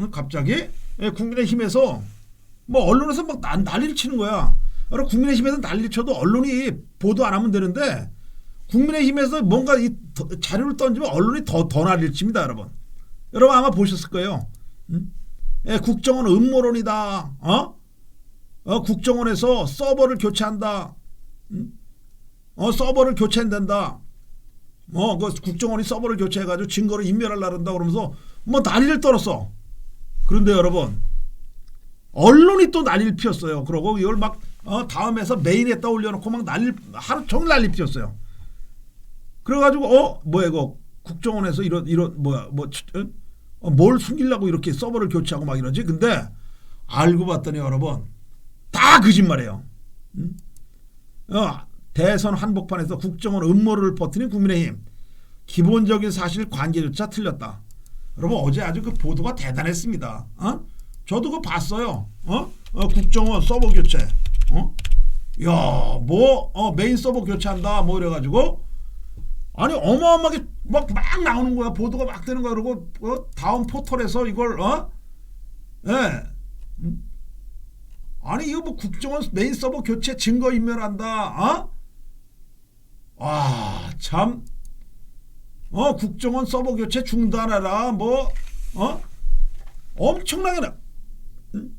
응? 갑자기 예, 국민의힘에서 뭐 언론에서 막 난- 난리를 치는 거야. 그럼 국민의힘에서 난리를 쳐도 언론이 보도 안 하면 되는데 국민의힘에서 뭔가 이 더- 자료를 던지면 언론이 더, 더 난리를 칩니다, 여러분. 여러분 아마 보셨을 거예요. 응? 예, 국정원 음모론이다. 어? 어, 국정원에서 서버를 교체한다. 응? 어, 서버를 교체한다. 뭐, 그 국정원이 서버를 교체해가지고 증거를 인멸하려 한다 그러면서 뭐 난리를 떨었어. 그런데 여러분, 언론이 또 난리를 피웠어요. 그러고 이걸 막 어, 다음에서 메인에다 올려놓고 막 난리 하루 종일 난리 피웠어요. 그래가지고 어 뭐야 이거 국정원에서 이런 이런 뭐야 뭐 어, 뭘 숨기려고 이렇게 서버를 교체하고 막 이러지? 근데 알고 봤더니 여러분 다 거짓말이에요. 음? 어, 대선 한복판에서 국정원 음모를 퍼뜨린 국민의힘 기본적인 사실 관계조차 틀렸다. 여러분 어제 아주 그 보도가 대단했습니다. 어? 저도 그거 봤어요. 어? 어, 국정원 서버 교체. 어? 야, 뭐 어, 메인 서버 교체한다. 뭐 이래 가지고 아니 어마어마하게 막 막 나오는 거야. 보도가 막 되는 거야. 그리고 어? 다음 포털에서 이걸 어? 예. 음? 아니 이거 뭐 국정원 메인 서버 교체 증거 인멸한다. 어? 와, 참. 어, 국정원 서버 교체 중단하라. 뭐 어? 엄청나게 나 응?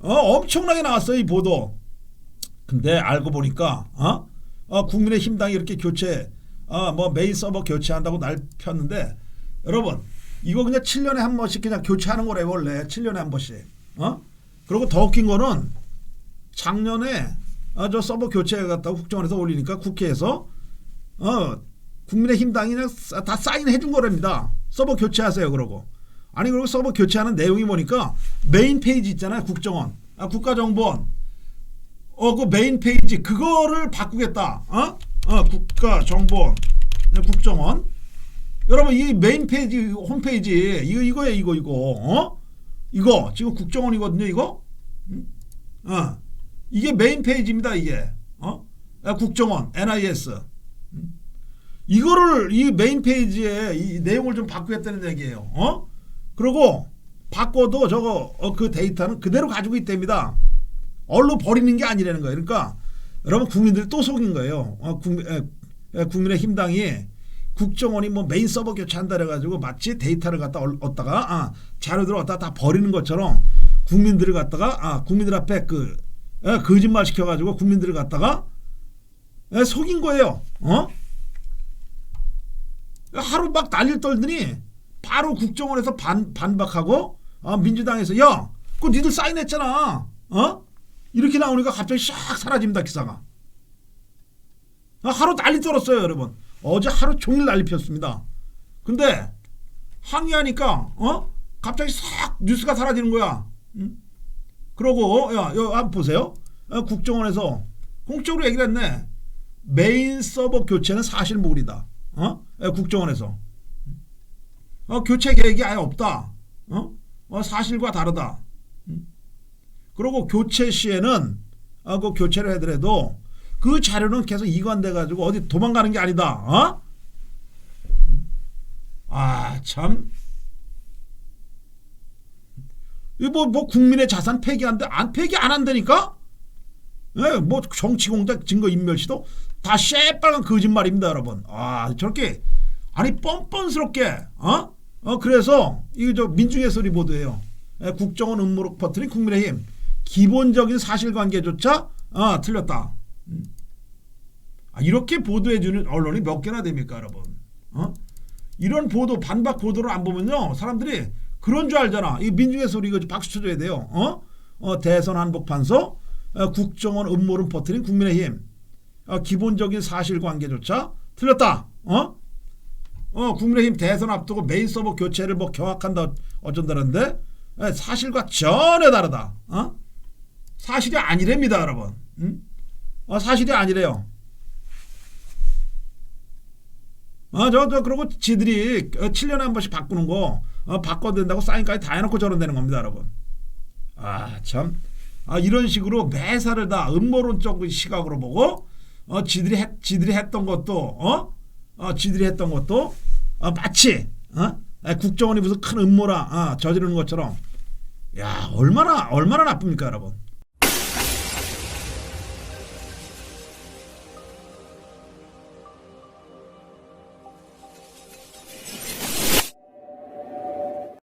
어, 엄청나게 나왔어요, 이 보도. 근데 알고 보니까 어? 어 국민의힘 당이 이렇게 교체 어, 뭐 메인 서버 교체한다고 날 폈는데 여러분 이거 그냥 7년에 한 번씩 그냥 교체하는 거래 원래 7년에 한 번씩 어 그리고 더 웃긴 거는 작년에 어, 저 서버 교체해 갔다고 국정원에서 올리니까 국회에서 어 국민의힘 당이 그냥 싸- 다 사인해 준 거랍니다 서버 교체하세요 그러고 아니 그리고 서버 교체하는 내용이 뭐니까 메인 페이지 있잖아요 국정원 아, 국가정보원 어, 그 메인 페이지 그거를 바꾸겠다. 어? 어, 국가정보원, 네, 국정원. 여러분 이 메인 페이지 홈페이지 이거 이거에 이거 이거 어? 이거 지금 국정원이거든요 이거. 음? 어. 이게 메인 페이지입니다 이게. 어? 아, 국정원 NIS. 음? 이거를 이 메인 페이지에 이 내용을 좀 바꾸겠다는 얘기예요. 어? 그리고 바꿔도 저거 어, 그 데이터는 그대로 가지고 있답니다. 얼로 버리는 게 아니라는 거예요. 그러니까 여러분 국민들 또 속인 거예요. 어, 국민, 에, 에, 국민의 힘 당이 국정원이 뭐 메인 서버 교체한다 그래가지고 마치 데이터를 갖다 얻- 얻다가 아, 자료들을 얻다가 다 버리는 것처럼 국민들을 갖다가 아, 국민들 앞에 그 에, 거짓말 시켜가지고 국민들을 갖다가 에, 속인 거예요. 어? 하루 막 난리를 떨더니 바로 국정원에서 반, 반박하고 어, 민주당에서 야 그거 니들 사인했잖아. 어? 이렇게 나오니까 갑자기 샥 사라집니다 기사가. 어, 하루 난리 떨었어요 여러분. 어제 하루 종일 난리 폈습니다. 근데 항의하니까 어? 갑자기 싹 뉴스가 사라지는 거야. 응? 그러고 야, 야 한번 보세요. 어, 국정원에서 공적으로 얘기를 했네. 메인 서버 교체는 사실무근이다 어? 예, 국정원에서 어, 교체 계획이 아예 없다. 어? 어, 사실과 다르다. 음? 그리고 교체 시에는 어, 그 교체를 하더라도 그 자료는 계속 이관돼 가지고 어디 도망가는 게 아니다. 어? 아, 참. 이뭐 뭐 국민의 자산 폐기한데 안 폐기 안 한다니까? 예, 뭐 정치 공작 증거 인멸 시도 다 새빨간 거짓말입니다, 여러분. 아, 저렇게 아니 뻔뻔스럽게 어? 어 그래서 이게 저 민중의 소리 보도예요. 예, 국정원 음모로 퍼뜨린 국민의힘 기본적인 사실관계조차 아 틀렸다. 음. 아, 이렇게 보도해주는 언론이 몇 개나 됩니까, 여러분? 어? 이런 보도 반박 보도를 안 보면요 사람들이 그런 줄 알잖아. 이 민중의 소리 이거 박수 쳐줘야 돼요. 어? 어 대선 한복판서 어, 국정원 음모를 퍼뜨린 국민의힘 어, 기본적인 사실관계조차 틀렸다. 어? 어, 국민의힘 대선 앞두고 메인 서버 교체를 뭐 경악한다 어쩐다는데 에, 사실과 전혀 다르다. 어? 사실이 아니랍니다, 여러분. 응? 어, 사실이 아니래요. 어, 저, 저, 그리고 지들이 어, 7년에 한 번씩 바꾸는 거, 어, 바꿔야 된다고 사인까지 다 해놓고 저런 되는 겁니다, 여러분. 아, 참. 아, 이런 식으로 매사를 다 음모론적 시각으로 보고, 어, 지들이 했, 지들이 했던 것도, 어? 어, 지들이 했던 것도, 어, 마치, 어? 에, 국정원이 무슨 큰 음모라, 어, 저지르는 것처럼 야 얼마나 얼마나 나쁩니까 여러분